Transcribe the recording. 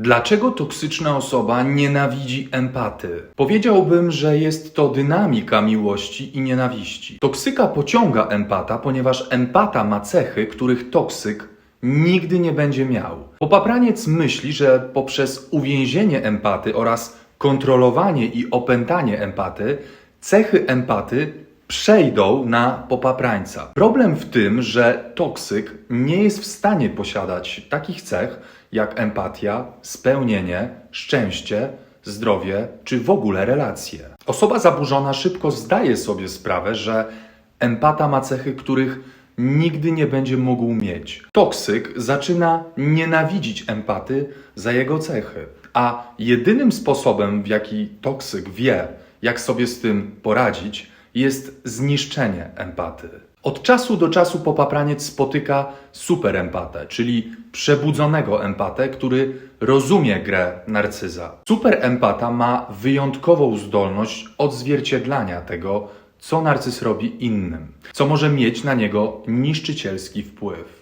Dlaczego toksyczna osoba nienawidzi empaty? Powiedziałbym, że jest to dynamika miłości i nienawiści. Toksyka pociąga empata, ponieważ empata ma cechy, których toksyk nigdy nie będzie miał. Popapraniec myśli, że poprzez uwięzienie empaty oraz kontrolowanie i opętanie empaty, cechy empaty przejdą na popaprańca. Problem w tym, że toksyk nie jest w stanie posiadać takich cech jak empatia, spełnienie, szczęście, zdrowie czy w ogóle relacje. Osoba zaburzona szybko zdaje sobie sprawę, że empata ma cechy, których nigdy nie będzie mógł mieć. Toksyk zaczyna nienawidzić empaty za jego cechy, a jedynym sposobem, w jaki toksyk wie, jak sobie z tym poradzić, jest zniszczenie empaty. Od czasu do czasu popapraniec spotyka superempatę, czyli przebudzonego empatę, który rozumie grę narcyza. Superempata ma wyjątkową zdolność odzwierciedlania tego, co narcyz robi innym, co może mieć na niego niszczycielski wpływ.